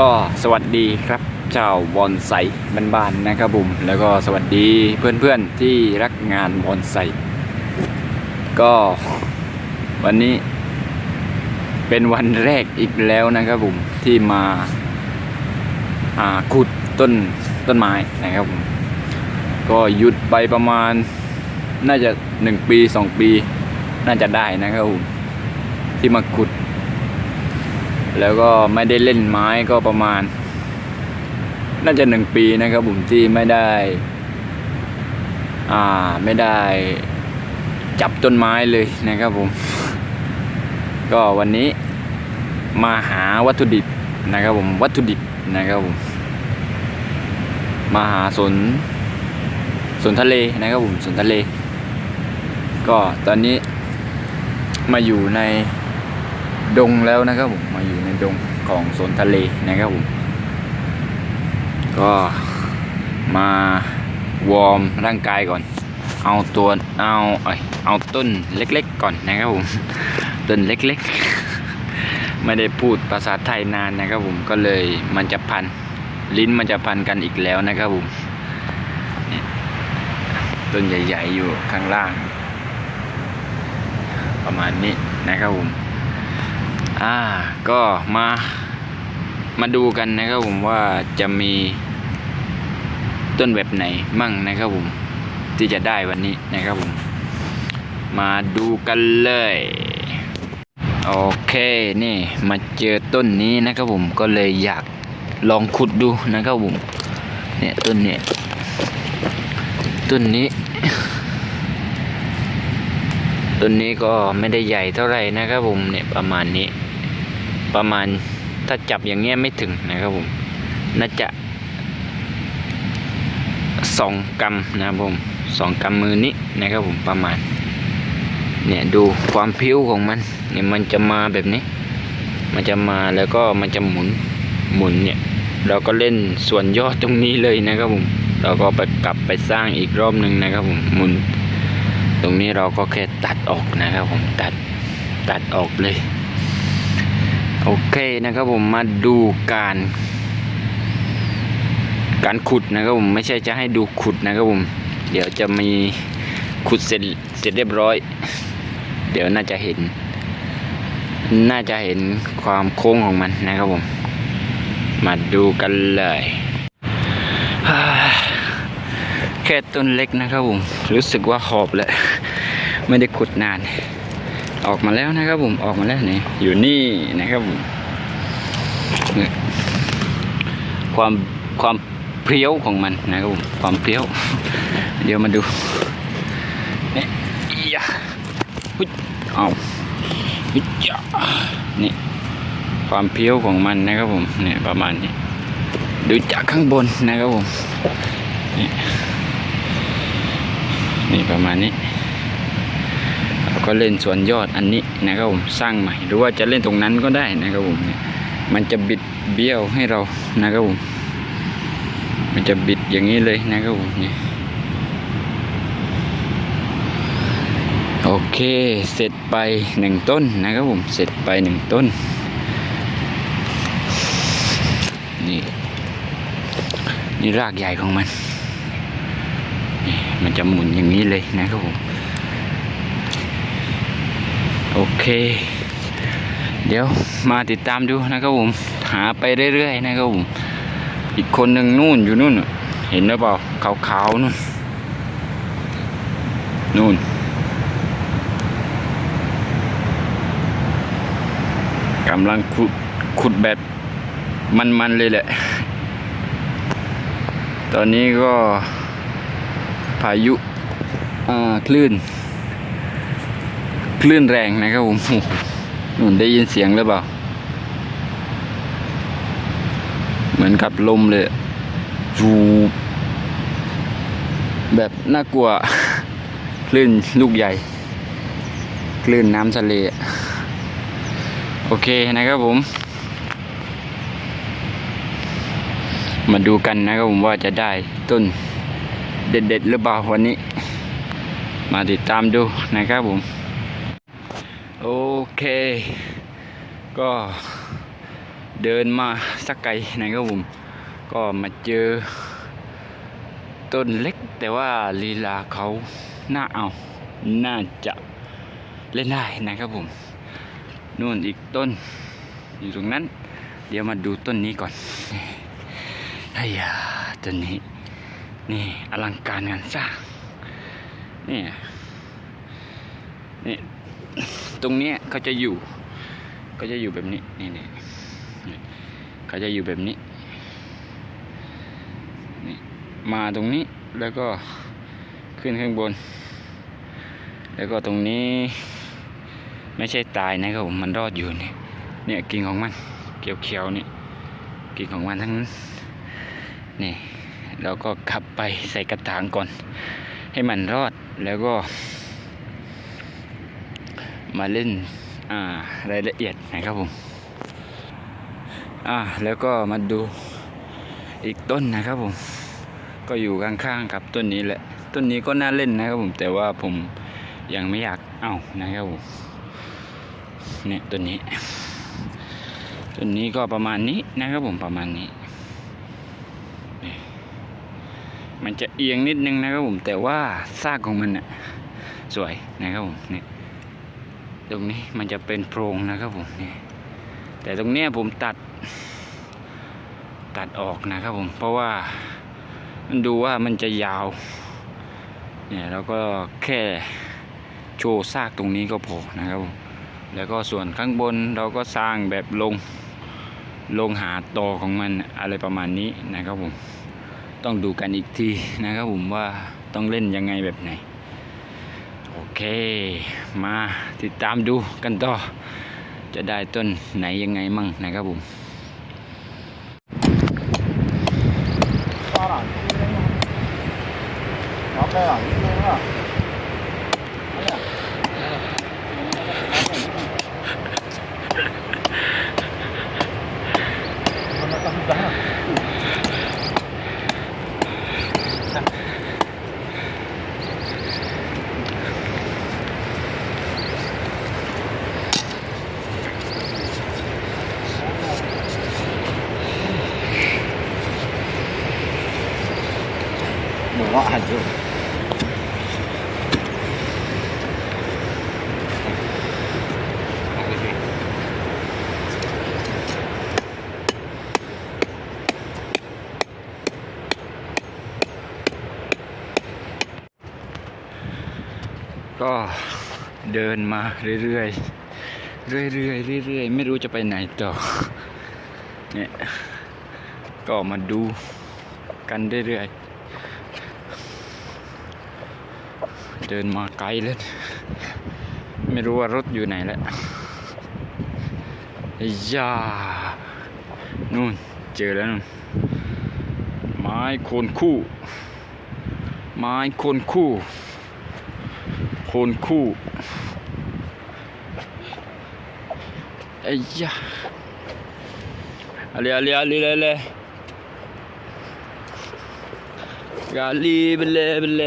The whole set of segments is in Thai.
ก็สวัสดีครับเจ้าบอนไซบ้านๆนะครับผมแล้วก็สวัสดีเพื่อนๆที่รักงานบอนไซก็วันนี้ เป็นวันแรกอีกแล้วนะครับผมที่มาาขุดต้นต้นไม้นะครับผมก็หยุดไปประมาณน่าจะหนึ่งปีสองปี น่าจะได้นะครับผมที่มาขุด แล้วก็ไม่ได้เล่นไม้ก็ประมาณ น่าจะหนึ่งปีนะครับผมที่ไม่ได้ อ่าไม่ได้จับต้นไม้เลยนะครับผม ก็วันนี้มาหาวัตถุดิบนะครับผมวัตถุดิบนะครับผมมาหาสวนสวนทะเลนะครับผมสวนทะเล ก็ตอนนี้มาอยู่ใน ดงแล้วนะครับผมมาอยู่ในดงของโซนทะเลนะครับผมก็มาวอร์มร่างกายก่อน เอาตัวเอาเอ้เอาต้นเล็กๆก่อนนะครับผมต้นเล็กๆ ไม่ได้พูดภาษาไทยนานนะครับผมก็เลยมันจะพันลิ้นมันจะพันกันอีกแล้วนะครับผมต้นใหญ่ๆอยู่ข้างล่าง ประมาณนี้นะครับผม อ่าก็มามาดูกันนะครับผมว่าจะมีต้นแบบไหนมั่งนะครับผม ที่จะได้วันนี้นะครับผม มาดูกันเลย โอเคนี่มาเจอต้นนี้นะครับผมก็เลยอยากลองขุดดูนะครับผมเนี่ยต้นเนี่ยต้นนี้ต้นนี้ก็ไม่ได้ใหญ่เท่าไหร่นะครับผมเนี่ยประมาณนี้ ประมาณถ้าจับอย่างเงี้ยไม่ถึงนะครับผมน่าจะสองกำนะครับผมสองกำมือนี้นะครับผมประมาณเนี่ยดูความพิ้วของมันเนี่ยมันจะมาแบบนี้ มันจะมาแล้วก็มันจะหมุนหมุนเนี่ยเราก็เล่นส่วนยอดตรงนี้เลยนะครับผมเราก็ไปกลับไปสร้างอีกรอบหนึ่งนะครับผมหมุน ตรงนี้เราก็แค่ตัดออกนะครับผมตัดตัดออกเลย โอเคนะครับผมมาดูการ การขุดนะครับผมไม่ใช่จะให้ดูขุดนะครับผม เดี๋ยวจะมีขุดเสร็จเสร็จเรียบร้อย เดี๋ยวน่าจะเห็น น่าจะเห็นความโค้งของมันนะครับผม มาดูกันเลยแค่ต้นเล็กนะครับผม รู้สึกว่าหอบแล้ว ไม่ได้ขุดนาน ออกมาแล้วนะครับผมออกมาแล้วนี่อยู่นี่นะครับผมนี่ความความเพรี้ยวของมันนะครับผมความเพรี้ยว เดี๋ยวมาดูนี่ยะหุ้ยเอาหุ้ยะนี่ความเพรี้ยวของมันนะครับผมเนี่ยประมาณนี้ดูจากข้างบนนะครับผมนี่นี่ประมาณนี้ ก็เล่นส่วนยอดอันนี้นะครับผมสร้างใหม่ หรือว่าจะเล่นตรงนั้นก็ได้นะครับผมเนี่ยมันจะบิดเบี้ยวให้เรานะครับผมมันจะบิดอย่างนี้เลยนะครับผมเนี่ยโอเคเสร็จไปหนึ่งต้นนะครับผมเสร็จไปหนึ่งต้นนี่นี่รากใหญ่ของมันนี่มันจะหมุนอย่างนี้เลยนะครับผม อเค เดี๋ยวมาติดตามดูนะครับผม หาไปเรื่อยๆนะครับผม อีกคนหนึ่งนู่นอยู่นู่น เห็นหรือเปล่าขาวๆนู่น นู่นกำลังขุดขุดแบบมันๆเลยแหละ ตอนนี้ก็พายุคลื่น คลื่นแรงนะครับผมเหนู่นได้ยินเสียงหรือเปล่า เหมือนกับลมเลยจูแบบน่ากลัว คลื่นลูกใหญ่ คลื่นน้ำทะเล โอเคนะครับผม มาดูกันนะครับผมว่าจะได้ต้นเด็ดๆหรือเปล่าวันนี้ มาติดตามดูนะครับผม โอเค ก็เดินมาสักไกลนะครับผม ก็มาเจอ ต้นเล็กแต่ว่าลีลาเขาน่าเอา น่าจะเล่นได้นะครับผม นู่นอีกต้น อยู่ตรงนั้น เดี๋ยวมาดูต้นนี้ก่อนไอ้ยาต้นนี้ นี่อลังการงานสร้างนี่ ตรงเนี้ยเขาจะอยู่ ก็จะอยู่แบบนี้นี่นี่เขาจะอยู่แบบนี้นี่มาตรงนี้แล้วก็ขึ้นข้างบน แล้วก็ตรงนี้ ไม่ใช่ตายนะครับผมมันรอดอยู่เนี่ยเนี่ยกิ่งของมันเขียวๆนี่กิ่งของมันทั้งนั้นนี่แล้วก็ขับไปใส่กระถางก่อน ให้มันรอดแล้วก็ มาเล่นอ่ารายละเอียดนะครับผมอ่าแล้วก็มาดูอีกต้นนะครับผม ก็อยู่ข้างๆกับต้นนี้แหละ ต้นนี้ก็น่าเล่นนะครับผมแต่ว่าผมยังไม่อยากเอานะครับผมเนี่ยต้นนี้ต้นนี้ก็ประมาณนี้นะครับผมประมาณนี้นมันจะเอียงนิดนึงนะครับผมแต่ว่าซากของมันน่ะสวยนะครับผมเนี่ย ตรงนี้มันจะเป็นโพรงนะครับผมนี่แต่ตรงเนี้ยผมตัด ตัดออกนะครับผม เพราะว่ามันดูว่ามันจะยาว เนี่ยแล้วก็แค่โชว์ซากตรงนี้ก็พอนะครับผมแล้วก็ส่วนข้างบนเราก็สร้างแบบลงลงหาตอของมันอะไรประมาณนี้นะครับผม ต้องดูกันอีกทีนะครับผมว่าต้องเล่นยังไงแบบไหน เค มาติดตามดูกันต่อ จะได้ต้นไหนยังไงมั่งนะครับผม 发了，然后盖了， ก็เดินมาเรื่อยๆ เรื่อยๆ เรื่อยๆ ไม่รู้จะไปไหนต่อ เนี่ย ก็มาดูกันเรื่อยๆ เดินมาไกลเลยไม่รู้ว่ารถอยู่ไหนแล้วไอ้ยานู่นเจอแล้วนู่นไม้โคนคู่ ไม้โคนคู่ โคนคู่ไอ้ยะอะไรอะไรอะไรอะไรกาลีเบลเบล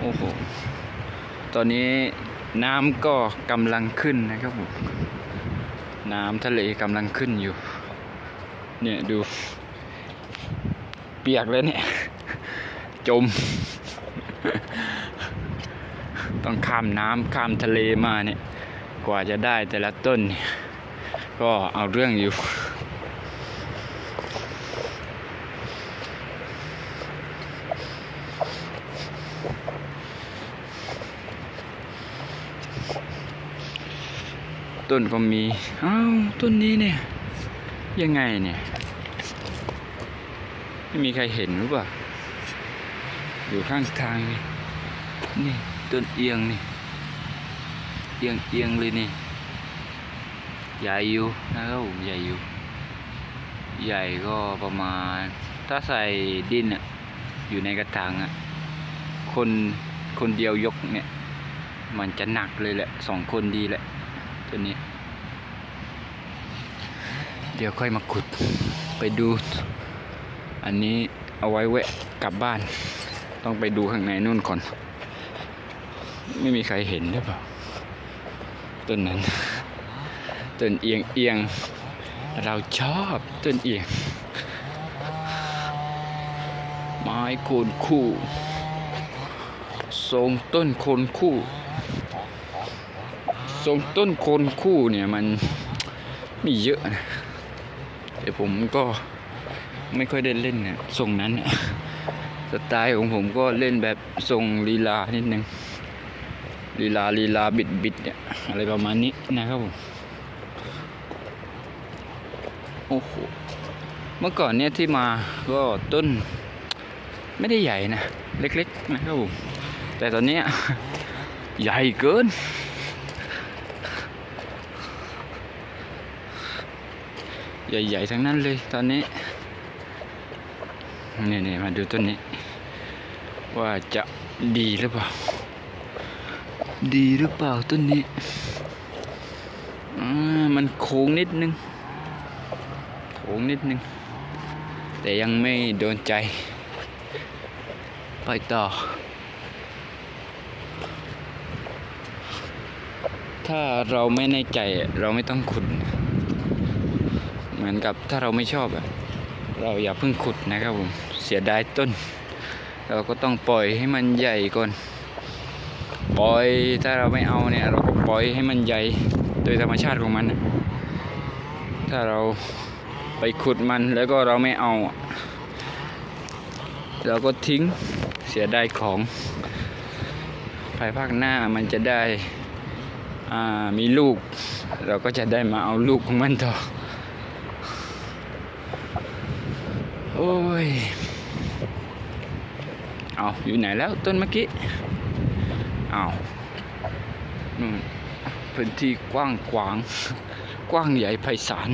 โอ้โห ตอนนี้น้ำก็กำลังขึ้นนะครับผม น้ำทะเลกำลังขึ้นอยู่ เนี่ยดู ปียกเลยเนี่ย จม ต้องข้ามน้ำข้ามทะเลมาเนี่ย กว่าจะได้แต่ละต้นเนี่ยก็เอาเรื่องอยู่ ต้นก็มี อ้าว ต้นนี้เนี่ย ยังไงเนี่ย ไม่มีใครเห็นหรือเปล่า อยู่ข้างทางนี่นี่ต้นเอียงนี่ เอียงเอียงเลยนี่ใหญ่อยู่นะครับผมใหญ่อยู่ ใหญ่ก็ประมาณ ถ้าใส่ดินอะอยู่ในกระถางอะคนคนเดียวยกเนี่ย มันจะหนักเลยแหละสองคนดีแหละตัวนี้ เดี๋ยวค่อยมาขุดไปดู อันนี้เอาไว้แวะกลับบ้าน ต้องไปดูข้างในนู่นก่อน ไม่มีใครเห็นหรือเปล่าต้นนั้นต้นเอียงเอียง เราชอบต้นเอียง ไม้โคนคู่ ทรงต้นโคนคู่ ทรงต้นโคนคู่เนี่ยมันมีเยอะนะแต่ผมก็ ไม่ค่อยได้เล่นเนี่ยทรงนั้นน่ะสไตล์ของผมก็เล่นแบบทรงลีลานิดนึงลีลาลีลาบิดบิดเนี่ยอะไรประมาณนี้นะครับผมโอ้โหเมื่อก่อนเนี่ยที่มาก็ต้นไม่ได้ใหญ่นะ เล็กๆนะครับผมแต่ตอนนี้ใหญ่เกิน ใหญ่ๆทั้งนั้นเลยตอนนี้ นี่ๆมาดูต้นนี้ ว่าจะดีหรือเปล่า ดีหรือเปล่าต้นนี้มันโค้งนิดนึงโค้งนิดนึง แต่ยังไม่โดนใจ ไปต่อ ถ้าเราไม่ในใจเราไม่ต้องขุด เหมือนกับถ้าเราไม่ชอบอะเราอย่าเพิ่งขุดนะครับผม สียดายต้น เราก็ต้องปล่อยให้มันใหญ่ก่อน ปล่อยถ้าเราไม่เอาเนี่ยเราก็ปล่อยให้มันใหญ่โดยธรรมชาติของมัน ถ้าเราไปขุดมันแล้วก็เราไม่เอาเราก็ทิ้งเสียดายของภายภาคหน้ามันจะได้มีลูก เราก็จะได้มาเอาลูกของมันต่อ โอ้ย เอาอยู่ไหนแล้วต้นเมื่อกี้เอานู่นพื้นที่กว้างขวาง กว้างใหญ่ไพศาล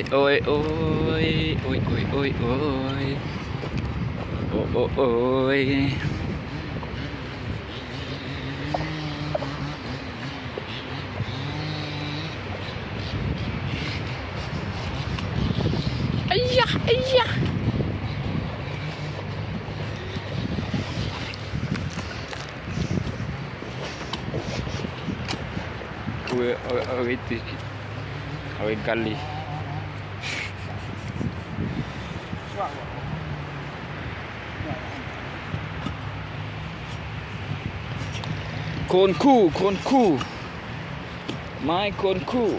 โอ้ยโอ้ยโอ้ยโอ้ยโอ้ยโอ้ยโอ้ย โอ้โอ้โอ้ย ไอ้ยะไอ้ยะเอาไว้เอาไว้เอาไว้ติดเอาไว้กันลี ว่างว่ะ โคนคู่โคนคู่ ไม้โคนคู่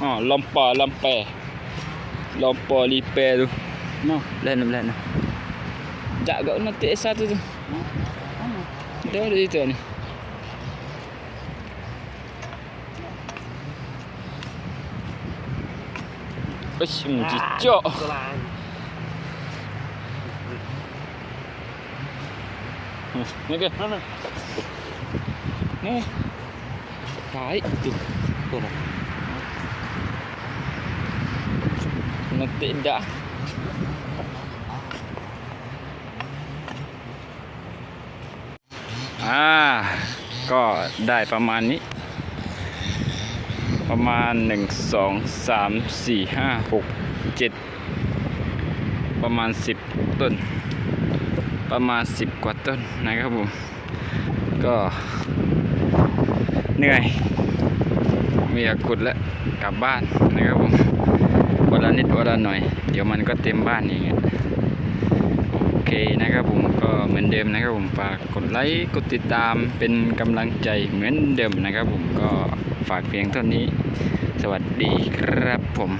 อ๋อลำปอลำแปรลำปอลีแปร tu no lain lain no jak gak nanti satu tu Mana? dia ada itu ni Uish, cicak. Selain. Ni ke? Mana? Ni. Baik tu. Tu lah. Nanti dah. อ่า ก็ได้ประมาณนี้ ประมาณหนึ่งสองสามสี่ห้าหกเจ็ดประมาณสิบต้น ประมาณสิบกว่าต้นนะครับผม ก็ เหนื่อยไม่อยากขุดแล้วกลับบ้านนะครับผมวันละนิดวันละหน่อย เดี๋ยวมันก็เต็มบ้านอย่างเงี้ยโอเคนะครับผมก็เหมือนเดิมนะครับผมฝากกดไลค์กดติดตามเป็นกำลังใจเหมือนเดิมนะครับผมก็ฝากเพียงเท่านี้ สวัสดีครับผม